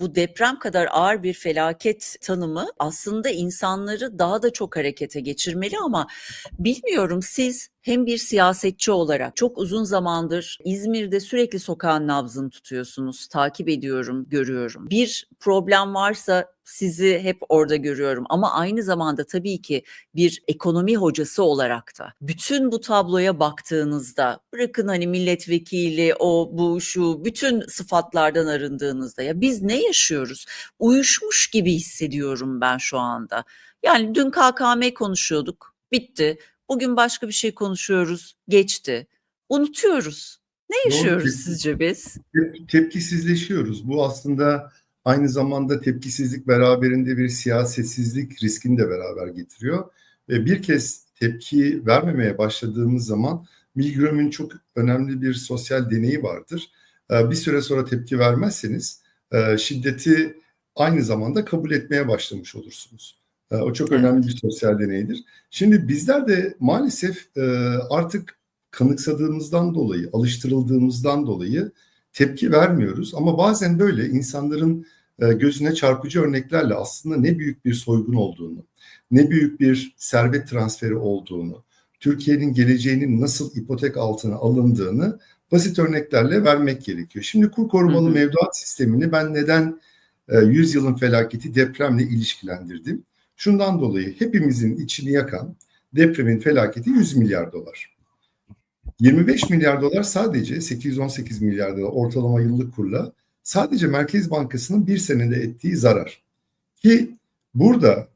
bu deprem kadar ağır bir felaket tanımı aslında insanları daha da çok harekete geçirmeli ama bilmiyorum siz hem bir siyasetçi olarak çok uzun zamandır İzmir'de sürekli sokağın nabzını tutuyorsunuz. Takip ediyorum, görüyorum. Bir problem varsa sizi hep orada görüyorum ama aynı zamanda tabii ki bir ekonomi hocası olarak da bütün bu tabloya baktığınızda bırakın hani milletvekili o bu şu bütün sıfatlardan arındığınızda ya biz ne yaşıyoruz? Uyuşmuş gibi hissediyorum ben şu anda. Yani dün KKM konuşuyorduk, bitti. Bugün başka bir şey konuşuyoruz, geçti. Unutuyoruz. Ne Doğru, yaşıyoruz kesin. sizce biz? Tep- tepkisizleşiyoruz. Bu aslında aynı zamanda tepkisizlik beraberinde bir siyasetsizlik riskini de beraber getiriyor. Ve bir kez tepki vermemeye başladığımız zaman Milgram'ın çok önemli bir sosyal deneyi vardır. Ee, Bir süre sonra tepki vermezseniz e, şiddeti aynı zamanda kabul etmeye başlamış olursunuz. Ee, O çok önemli bir sosyal deneydir. Şimdi bizler de maalesef e, artık kanıksadığımızdan dolayı, alıştırıldığımızdan dolayı tepki vermiyoruz. Ama bazen böyle insanların gözüne çarpıcı örneklerle aslında ne büyük bir soygun olduğunu, ne büyük bir servet transferi olduğunu, Türkiye'nin geleceğinin nasıl ipotek altına alındığını basit örneklerle vermek gerekiyor. Şimdi kur korumalı Hı hı. mevduat sistemini ben neden e, 100 yılın felaketi depremle ilişkilendirdim? Şundan dolayı hepimizin içini yakan depremin felaketi 100 milyar dolar. 25 milyar dolar sadece 818 milyar dolar ortalama yıllık kurla sadece Merkez Bankası'nın bir senede ettiği zarar. Ki burada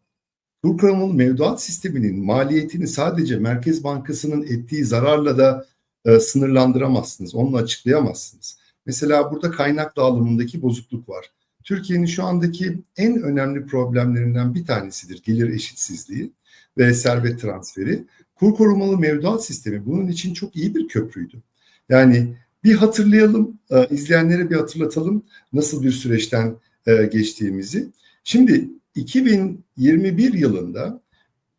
kur korumalı mevduat sisteminin maliyetini sadece Merkez Bankası'nın ettiği zararla da e, sınırlandıramazsınız. Onunla açıklayamazsınız. Mesela burada kaynak dağılımındaki bozukluk var. Türkiye'nin şu andaki en önemli problemlerinden bir tanesidir gelir eşitsizliği ve servet transferi. Kur korumalı mevduat sistemi bunun için çok iyi bir köprüydü. Yani bir hatırlayalım, e, izleyenlere bir hatırlatalım nasıl bir süreçten e, geçtiğimizi. Şimdi 2021 yılında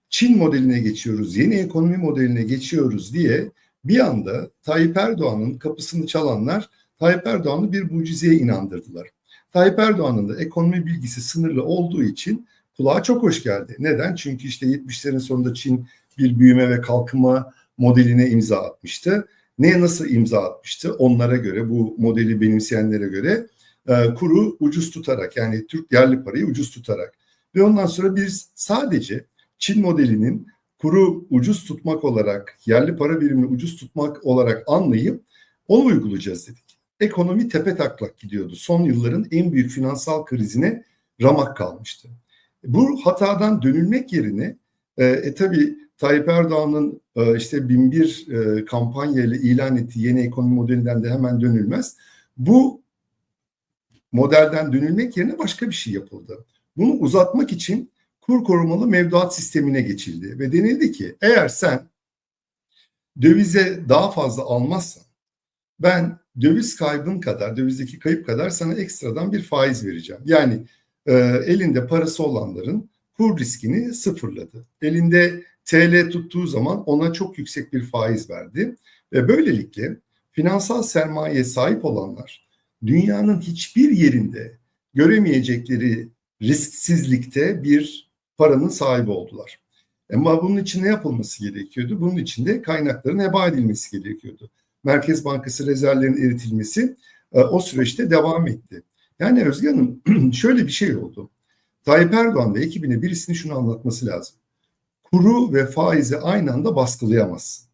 Çin modeline geçiyoruz, yeni ekonomi modeline geçiyoruz diye bir anda Tayyip Erdoğan'ın kapısını çalanlar Tayyip Erdoğan'ı bir mucizeye inandırdılar. Tayyip Erdoğan'ın da ekonomi bilgisi sınırlı olduğu için kulağa çok hoş geldi. Neden? Çünkü işte 70'lerin sonunda Çin bir büyüme ve kalkınma modeline imza atmıştı. Neye nasıl imza atmıştı? Onlara göre, bu modeli benimseyenlere göre e, kuru ucuz tutarak yani Türk yerli parayı ucuz tutarak. Ve ondan sonra biz sadece Çin modelinin kuru ucuz tutmak olarak, yerli para birimini ucuz tutmak olarak anlayıp onu uygulayacağız dedik. Ekonomi tepe taklak gidiyordu. Son yılların en büyük finansal krizine ramak kalmıştı. Bu hatadan dönülmek yerine e, e tabii Tayyip Erdoğan'ın e, işte binbir e, kampanya ile ilan ettiği yeni ekonomi modelinden de hemen dönülmez. Bu modelden dönülmek yerine başka bir şey yapıldı. Bunu uzatmak için kur korumalı mevduat sistemine geçildi ve denildi ki eğer sen dövize daha fazla almazsan ben döviz kaybın kadar, dövizdeki kayıp kadar sana ekstradan bir faiz vereceğim. Yani e, elinde parası olanların kur riskini sıfırladı. Elinde TL tuttuğu zaman ona çok yüksek bir faiz verdi ve böylelikle finansal sermayeye sahip olanlar dünyanın hiçbir yerinde göremeyecekleri risksizlikte bir paranın sahibi oldular. Ama bunun için ne yapılması gerekiyordu? Bunun için de kaynakların heba edilmesi gerekiyordu. Merkez Bankası rezervlerinin eritilmesi e, o süreçte devam etti. Yani Özge Hanım şöyle bir şey oldu. Tayyip Erdoğan ve ekibine birisinin şunu anlatması lazım. Kuru ve faizi aynı anda baskılayamazsın.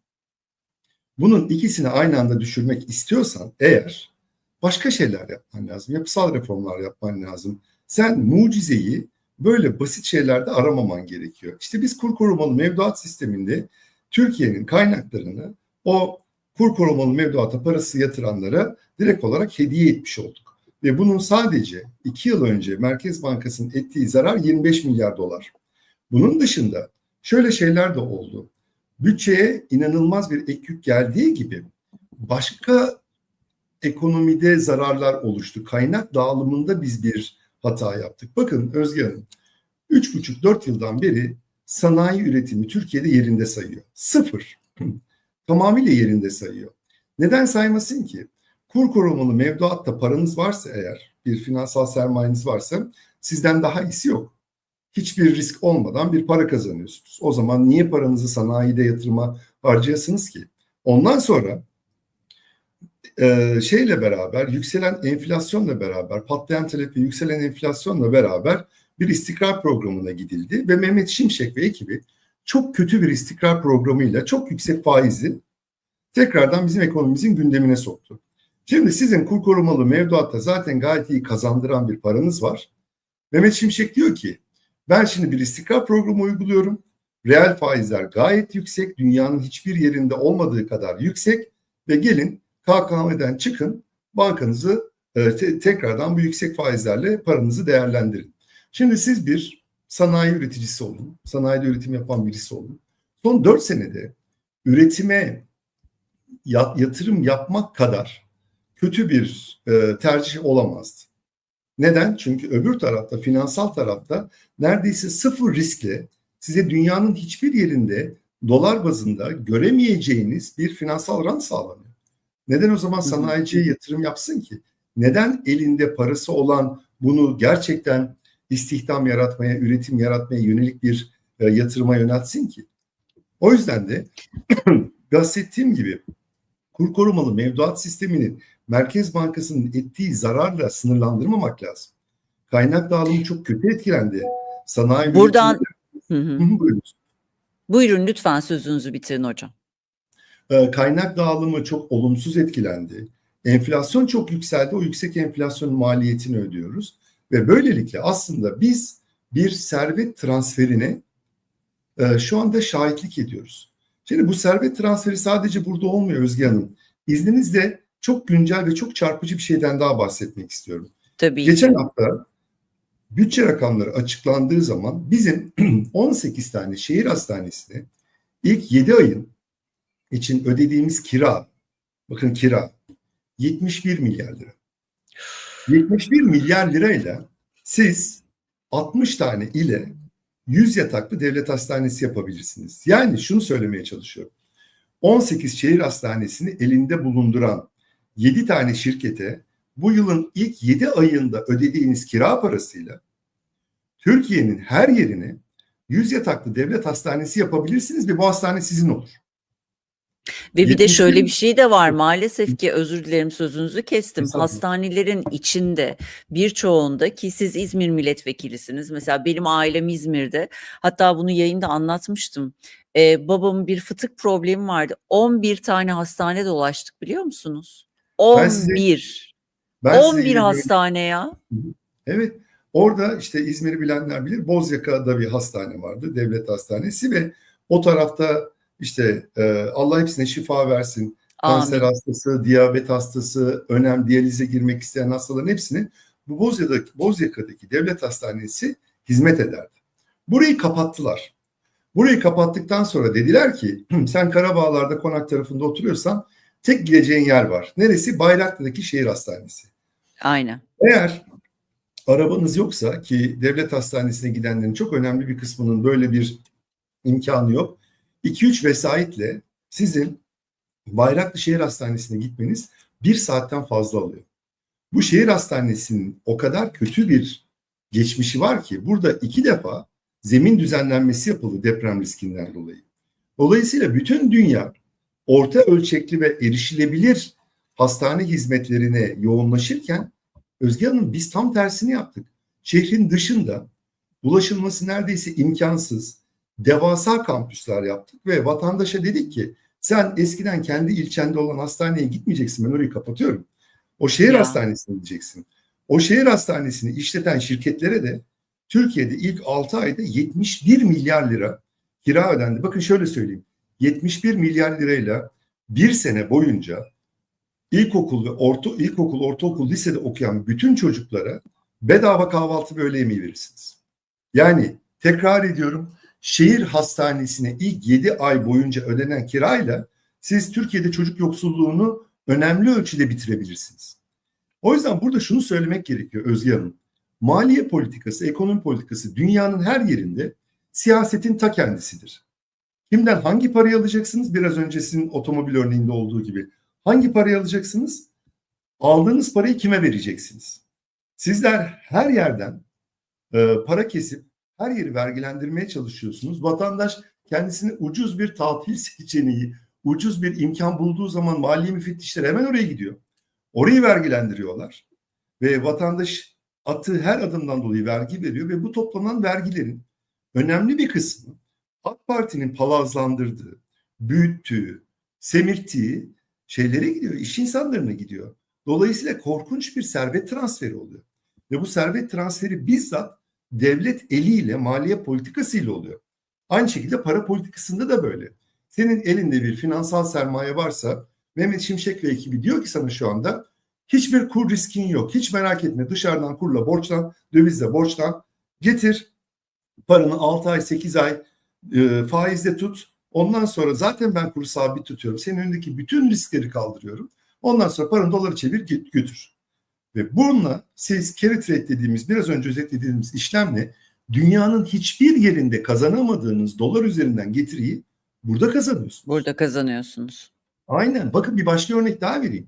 Bunun ikisini aynı anda düşürmek istiyorsan eğer başka şeyler yapman lazım. Yapısal reformlar yapman lazım. Sen mucizeyi böyle basit şeylerde aramaman gerekiyor. İşte biz kur korumalı mevduat sisteminde Türkiye'nin kaynaklarını o kur korumalı mevduata parası yatıranlara direkt olarak hediye etmiş olduk. Ve bunun sadece iki yıl önce Merkez Bankası'nın ettiği zarar 25 milyar dolar. Bunun dışında şöyle şeyler de oldu. Bütçeye inanılmaz bir ek yük geldiği gibi başka ekonomide zararlar oluştu. Kaynak dağılımında biz bir hata yaptık. Bakın Özge Hanım 3,5-4 yıldan beri sanayi üretimi Türkiye'de yerinde sayıyor. Sıfır. Tamamıyla yerinde sayıyor. Neden saymasın ki? Kur korumalı mevduatta paranız varsa eğer bir finansal sermayeniz varsa sizden daha iyisi yok. Hiçbir risk olmadan bir para kazanıyorsunuz. O zaman niye paranızı sanayide yatırıma harcayasınız ki? Ondan sonra e, şeyle beraber yükselen enflasyonla beraber patlayan talep ve yükselen enflasyonla beraber bir istikrar programına gidildi ve Mehmet Şimşek ve ekibi çok kötü bir istikrar programıyla çok yüksek faizi tekrardan bizim ekonomimizin gündemine soktu. Şimdi sizin kur korumalı mevduatta zaten gayet iyi kazandıran bir paranız var. Mehmet Şimşek diyor ki ben şimdi bir istikrar programı uyguluyorum. Reel faizler gayet yüksek. Dünyanın hiçbir yerinde olmadığı kadar yüksek. Ve gelin KKM'den çıkın bankanızı e, te- tekrardan bu yüksek faizlerle paranızı değerlendirin. Şimdi siz bir sanayi üreticisi olun. Sanayide üretim yapan birisi olun. Son 4 senede üretime ya- yatırım yapmak kadar kötü bir e, tercih olamazdı. Neden? Çünkü öbür tarafta, finansal tarafta neredeyse sıfır riskle size dünyanın hiçbir yerinde dolar bazında göremeyeceğiniz bir finansal rant sağlanıyor. Neden o zaman sanayiciye yatırım yapsın ki? Neden elinde parası olan bunu gerçekten istihdam yaratmaya, üretim yaratmaya yönelik bir e, yatırıma yöneltsin ki? O yüzden de bahsettiğim gibi kur korumalı mevduat sisteminin Merkez Bankası'nın ettiği zararla sınırlandırmamak lazım. Kaynak dağılımı çok kötü etkilendi. Sanayi Buradan Hı hı. Buyurun. buyurun lütfen sözünüzü bitirin hocam. Ee, kaynak dağılımı çok olumsuz etkilendi. Enflasyon çok yükseldi. O yüksek enflasyonun maliyetini ödüyoruz. Ve böylelikle aslında biz bir servet transferine e, şu anda şahitlik ediyoruz. Şimdi bu servet transferi sadece burada olmuyor Özge Hanım. İzninizle çok güncel ve çok çarpıcı bir şeyden daha bahsetmek istiyorum. Tabii Geçen hafta bütçe rakamları açıklandığı zaman bizim 18 tane şehir hastanesine ilk 7 ayın için ödediğimiz kira, bakın kira 71 milyar lira. 71 milyar lirayla siz 60 tane ile 100 yataklı devlet hastanesi yapabilirsiniz. Yani şunu söylemeye çalışıyorum. 18 şehir hastanesini elinde bulunduran 7 tane şirkete bu yılın ilk 7 ayında ödediğiniz kira parasıyla Türkiye'nin her yerine 100 yataklı devlet hastanesi yapabilirsiniz ve bu hastane sizin olur. Ve bir de 71 şöyle bir şey de var maalesef ki özür dilerim sözünüzü kestim. Hastanelerin içinde birçoğunda ki siz İzmir milletvekilisiniz. Mesela benim ailem İzmir'de. Hatta bunu yayında anlatmıştım. Ee, babamın bir fıtık problemi vardı. 11 tane hastane dolaştık biliyor musunuz? Ben size- 11. Ben size 11 yine böyle- hastane ya. Evet. Orada işte İzmir'i bilenler bilir. Bozyaka'da bir hastane vardı. Devlet hastanesi ve o tarafta işte e, Allah hepsine şifa versin. Kanser Amin. hastası, diyabet hastası, önem diyalize girmek isteyen hastaların hepsini bu Bozyaka'daki, Bozyaka'daki devlet hastanesi hizmet ederdi. Burayı kapattılar. Burayı kapattıktan sonra dediler ki sen Karabağlar'da konak tarafında oturuyorsan tek gideceğin yer var. Neresi? Bayraklı'daki şehir hastanesi. Aynen. Eğer arabanız yoksa ki devlet hastanesine gidenlerin çok önemli bir kısmının böyle bir imkanı yok. 2-3 vesayetle sizin Bayraklı Şehir Hastanesi'ne gitmeniz bir saatten fazla alıyor. Bu şehir hastanesinin o kadar kötü bir geçmişi var ki burada iki defa zemin düzenlenmesi yapıldı deprem riskinden dolayı. Dolayısıyla bütün dünya orta ölçekli ve erişilebilir hastane hizmetlerine yoğunlaşırken Özge Hanım biz tam tersini yaptık. Şehrin dışında ulaşılması neredeyse imkansız devasa kampüsler yaptık ve vatandaşa dedik ki sen eskiden kendi ilçende olan hastaneye gitmeyeceksin ben orayı kapatıyorum. O şehir Ya. hastanesine gideceksin. O şehir hastanesini işleten şirketlere de Türkiye'de ilk 6 ayda 71 milyar lira kira ödendi. Bakın şöyle söyleyeyim. 71 milyar lirayla bir sene boyunca ilkokul ve orta ilkokul, ortaokul, lisede okuyan bütün çocuklara bedava kahvaltı ve öğle yemeği verirsiniz. Yani tekrar ediyorum şehir hastanesine ilk 7 ay boyunca ödenen kirayla siz Türkiye'de çocuk yoksulluğunu önemli ölçüde bitirebilirsiniz. O yüzden burada şunu söylemek gerekiyor Özge Hanım. Maliye politikası, ekonomi politikası dünyanın her yerinde siyasetin ta kendisidir. Kimden hangi parayı alacaksınız? Biraz önce sizin otomobil örneğinde olduğu gibi. Hangi parayı alacaksınız? Aldığınız parayı kime vereceksiniz? Sizler her yerden e, para kesip her yeri vergilendirmeye çalışıyorsunuz. Vatandaş kendisine ucuz bir tatil seçeneği, ucuz bir imkan bulduğu zaman mali müfettişler hemen oraya gidiyor. Orayı vergilendiriyorlar ve vatandaş attığı her adımdan dolayı vergi veriyor ve bu toplanan vergilerin önemli bir kısmı AK Parti'nin palazlandırdığı, büyüttüğü, semirttiği şeylere gidiyor, iş insanlarına gidiyor. Dolayısıyla korkunç bir servet transferi oluyor. Ve bu servet transferi bizzat devlet eliyle, maliye politikasıyla oluyor. Aynı şekilde para politikasında da böyle. Senin elinde bir finansal sermaye varsa Mehmet Şimşek ve ekibi diyor ki sana şu anda hiçbir kur riskin yok. Hiç merak etme dışarıdan kurla borçlan, dövizle borçlan. Getir paranı 6 ay 8 ay e, faizle tut. Ondan sonra zaten ben kuru sabit tutuyorum. Senin önündeki bütün riskleri kaldırıyorum. Ondan sonra paranı doları çevir git, götür. Ve bununla siz carry trade dediğimiz biraz önce özetlediğimiz işlemle dünyanın hiçbir yerinde kazanamadığınız dolar üzerinden getiriyi burada kazanıyorsunuz. Burada kazanıyorsunuz. Aynen. Bakın bir başka örnek daha vereyim.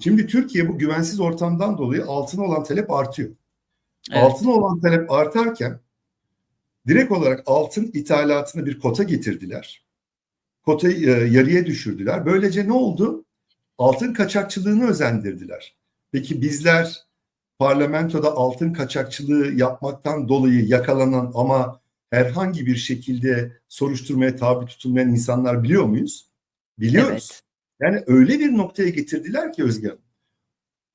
Şimdi Türkiye bu güvensiz ortamdan dolayı altına olan talep artıyor. Evet. Altına olan talep artarken direkt olarak altın ithalatına bir kota getirdiler. Kotayı e, yarıya düşürdüler. Böylece ne oldu? Altın kaçakçılığını özendirdiler. Peki bizler parlamentoda altın kaçakçılığı yapmaktan dolayı yakalanan ama herhangi bir şekilde soruşturmaya tabi tutulmayan insanlar biliyor muyuz? Biliyoruz. Evet. Yani öyle bir noktaya getirdiler ki Özge.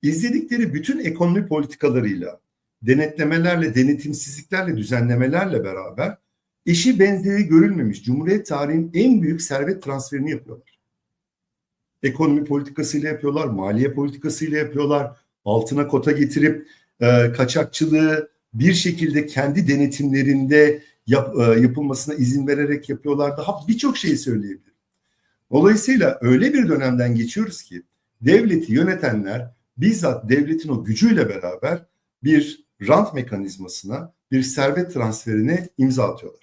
İzledikleri bütün ekonomi politikalarıyla, denetlemelerle, denetimsizliklerle, düzenlemelerle beraber eşi benzeri görülmemiş Cumhuriyet tarihinin en büyük servet transferini yapıyorlar. Ekonomi politikasıyla yapıyorlar, maliye politikasıyla yapıyorlar, altına kota getirip e, kaçakçılığı bir şekilde kendi denetimlerinde yap, e, yapılmasına izin vererek yapıyorlar. Daha birçok şey söyleyebilirim. Dolayısıyla öyle bir dönemden geçiyoruz ki devleti yönetenler bizzat devletin o gücüyle beraber bir rant mekanizmasına, bir servet transferine imza atıyorlar.